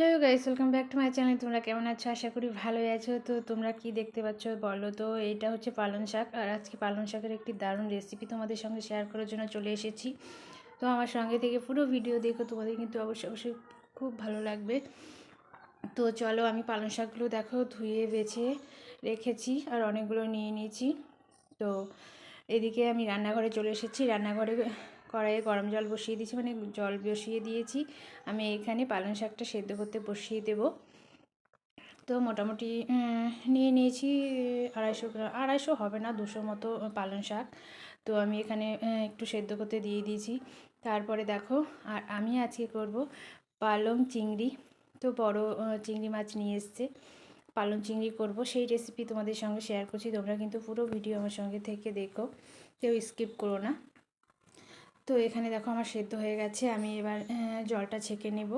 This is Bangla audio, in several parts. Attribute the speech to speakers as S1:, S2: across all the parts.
S1: Hello guys welcome back to my channel তোমরা কেমন আছো? আশা করি ভালোই আছো। তো তোমরা কি দেখতে পাচ্ছ বলো তো? এটা হচ্ছে পালং শাক। আর আজকে পালং শাকের একটি দারুণ রেসিপি তোমাদের সঙ্গে শেয়ার করার জন্য চলে এসেছি। তো আমার সঙ্গে থেকে পুরো ভিডিও দেখো। তোমাদের কিন্তু অবশ্যই অবশ্যই খুব ভালো লাগবে। তো চলো আমি পালং শাকগুলো দেখো, ধুয়ে, বেছে রেখেছি আর অনেকগুলো নিয়ে নিয়েছি। তো এদিকে আমি রান্নাঘরে চলে এসেছি। রান্নাঘরে কড়াইয়ে গরম জল বসিয়ে দিয়েছি মানে জল বসিয়ে দিয়েছি। আমি এখানে পালং শাকটা সেদ্ধ করতে বসিয়ে দেব। তো মোটামুটি নিয়ে নিয়েছি আড়াইশো আড়াইশো হবে না, দুশো মতো পালং শাক। তো আমি এখানে একটু সেদ্ধ করতে দিয়ে দিয়েছি। তারপরে দেখো, আর আমি আজকে করব পালং চিংড়ি। তো বড় চিংড়ি মাছ নিয়ে এসছে। পালং চিংড়ি করব, সেই রেসিপি তোমাদের সঙ্গে শেয়ার করছি। তোমরা কিন্তু পুরো ভিডিও আমার সঙ্গে থেকে দেখো। কেউ স্কিপ করো না। তো এখানে দেখো আমার সেদ্ধ হয়ে গেছে, আমি এবার জলটা ছেঁকে নেব।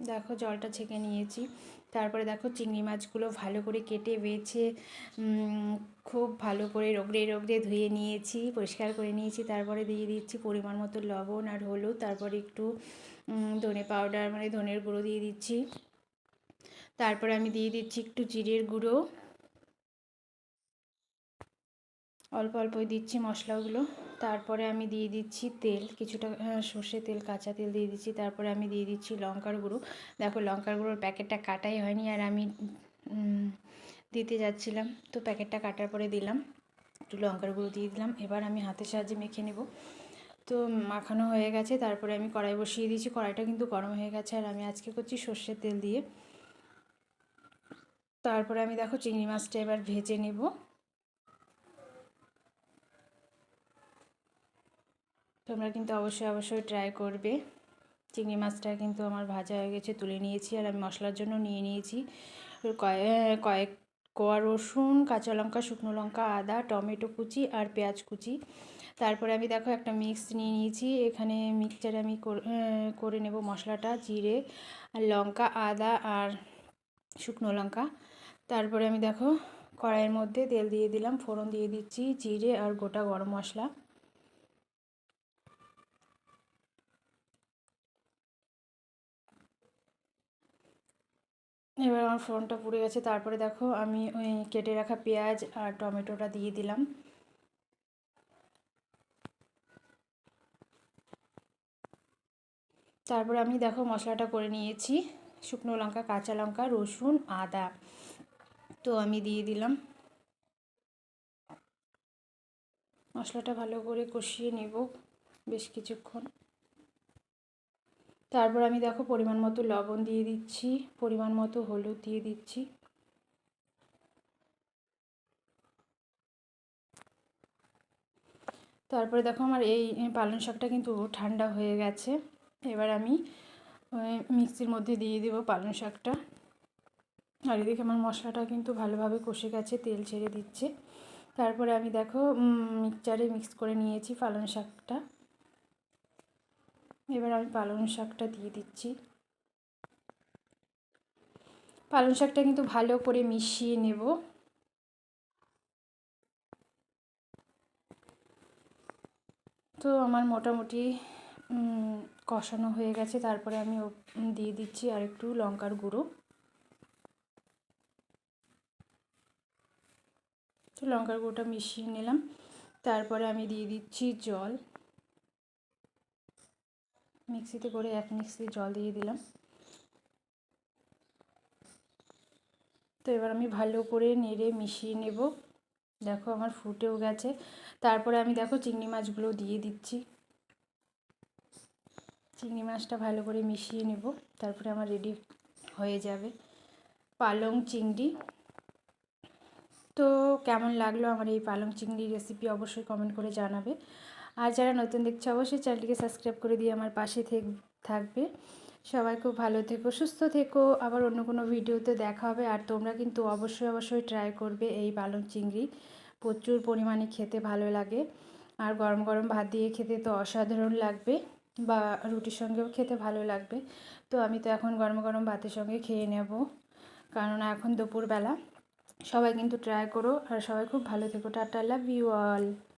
S1: দেখো জলটা ছেঁকে নিয়েছি। তারপরে দেখো চিংড়ি মাছগুলো ভালো করে কেটে বেছে খুব ভালো করে রগড়ে রগড়ে ধুয়ে নিয়েছি, পরিষ্কার করে নিয়েছি। তারপরে দিয়ে দিচ্ছি পরিমাণ মতো লবণ আর হলুদ, তারপরে একটু ধনে পাউডার মানে ধনের গুঁড়ো দিয়ে দিচ্ছি। তারপরে আমি দিয়ে দিচ্ছি একটু জিরের গুঁড়ো। অল্প অল্পই দিচ্ছি মশলাগুলো। তারপরে আমি দিয়ে দিচ্ছি তেল, কিছুটা সর্ষে তেল, কাঁচা তেল দিয়ে দিচ্ছি। তারপরে আমি দিয়ে দিচ্ছি লঙ্কার গুঁড়ো। দেখো লঙ্কার গুঁড়োর প্যাকেটটা কাটাই হয়নি আর আমি দিতে যাচ্ছিলাম। তো প্যাকেটটা কাটার পরে দিলাম, একটু লঙ্কার গুঁড়ো দিয়ে দিলাম। এবার আমি হাতের সাহায্যে মেখে নেব। তো মাখানো হয়ে গেছে। তারপরে আমি কড়াই বসিয়ে দিয়েছি। কড়াইটা কিন্তু গরম হয়ে গেছে আর আমি আজকে করছি সর্ষের তেল দিয়ে। তারপরে আমি দেখো চিংড়ি মাছটা এবার ভেজে নেব। তোমরা কিন্তু অবশ্যই অবশ্যই ট্রাই করবে। চিংড়ি মাছটা কিন্তু আমার ভাজা হয়ে গেছে, তুলে নিয়েছি আর আমি মশলার জন্য নিয়ে নিয়েছি। কয়েক কয়েক কোয়া রসুন, কাঁচা লঙ্কা, শুকনো লঙ্কা, আদা, টমেটো কুচি আর পেঁয়াজ কুচি। তারপরে আমি দেখো একটা মিক্স নিয়ে নিয়েছি। এখানে মিক্সচারে আমি করে নেব মশলাটা, জিরে আর লঙ্কা, আদা আর শুকনো লঙ্কা। তারপরে আমি দেখো কড়াইয়ের মধ্যে তেল দিয়ে দিলাম, ফোড়ন দিয়ে দিচ্ছি, জিরে আর গোটা গরম মশলা। এবার আমার ফোড়নটা পুড়ে গেছে। তারপরে দেখো আমি ওই কেটে রাখা পেঁয়াজ আর টমেটোটা দিয়ে দিলাম। তারপরে আমি দেখো মশলাটা করে নিয়েছি। শুকনো লঙ্কা, কাঁচা লঙ্কা, রসুন, আদা। তো আমি দিয়ে দিলাম। মশলাটা ভালো করে কষিয়ে নেব বেশ কিছুক্ষণ। তারপর আমি দেখো পরিমাণ মতো লবণ দিয়ে দিচ্ছি, পরিমাণ মতো হলুদ দিয়ে দিচ্ছি। তারপরে দেখো আমার এই পালং শাকটা কিন্তু ঠান্ডা হয়ে গেছে। এবার আমি মিক্সির মধ্যে দিয়ে দেবো পালং শাকটা। আর এদিকে আমার মশলাটা কিন্তু ভালোভাবে কষে গেছে, তেল ছেড়ে দিচ্ছে। তারপরে আমি দেখো মিক্সচারে মিক্স করে নিয়েছি পালং শাকটা। এবার আমি পালং শাকটা দিয়ে দিচ্ছি। পালং শাকটা কিন্তু ভালো করে মিশিয়ে নেব। তো আমার মোটামুটি কষানো হয়ে গেছে। তারপরে আমি দিয়ে দিচ্ছি আর একটু লঙ্কার গুঁড়ো। তো লঙ্কার গুঁড়োটা মিশিয়ে নিলাম। তারপরে আমি দিয়ে দিচ্ছি জল। মিক্সিতে করে এক মিক্সি জল দিয়ে দিলাম। তো এবার আমি ভালো করে নেড়ে মিশিয়ে নেব। দেখো আমার ফুটেও গেছে। তারপরে আমি দেখো চিংড়ি মাছগুলো দিয়ে দিচ্ছি। চিংড়ি মাছটা ভালো করে মিশিয়ে নেব। তারপরে আমার রেডি হয়ে যাবে পালং চিংড়ি। তো কেমন লাগল আমার এই পালং চিংড়ি রেসিপি অবশ্যই কমেন্ট করে জানাবে। আর যারা নতুন দেখছে, অবশ্যই চ্যানেলটিকে সাবস্ক্রাইব করে দিয়ে আমার পাশে থাকবে। সবাই খুব ভালো থেকো, সুস্থ থেকো। আবার অন্য কোনো ভিডিওতে দেখা হবে। আর তোমরা কিন্তু অবশ্যই অবশ্যই ট্রাই করবে এই পালং চিংড়ি। প্রচুর পরিমাণে খেতে ভালো লাগে। আর গরম গরম ভাত দিয়ে খেতে তো অসাধারণ লাগবে বা রুটির সঙ্গেও খেতে ভালো লাগবে। তো আমি তো এখন গরম গরম ভাতের সঙ্গে খেয়ে নেব। কারণ এখন দুপুরবেলা। সবাই কিন্তু ট্রাই করো। আর সবাই খুব ভালো থেকো। Tata love you all